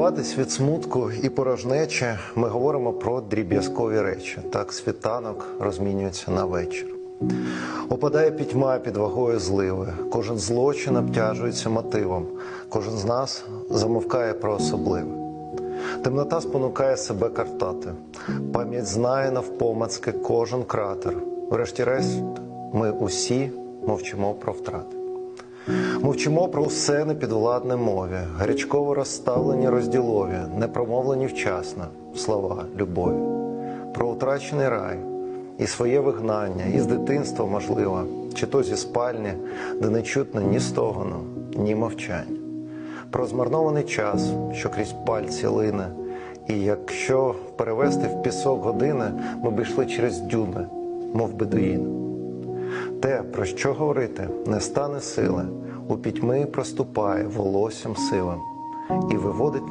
Врятуватись від смутку і порожнечі ми говоримо про дріб'язкові речі. Так світанок розмінюється на вечір. Опадає пітьма під вагою зливи. Кожен злочин обтяжується мотивом. Кожен з нас замовкає про особливе. Темнота спонукає себе картати. Пам'ять знає навпомацьки кожен кратер. Врешті-решт, ми усі мовчимо про втрати. Мовчимо про усе непідвладне мові, гарячково розставлені розділові, непромовлені вчасно. Слова любові, про утрачений рай. І своє вигнання, і з дитинства, можливо, чи то зі спальні, де не чутно ні стогону, ні мовчання, про змарнований час, що крізь пальці лине, і якщо перевести в пісок години, ми б йшли через дюни, мов бедуїни. Те, про що говорити, не стане сили, у пітьми проступає волоссям сила і виводить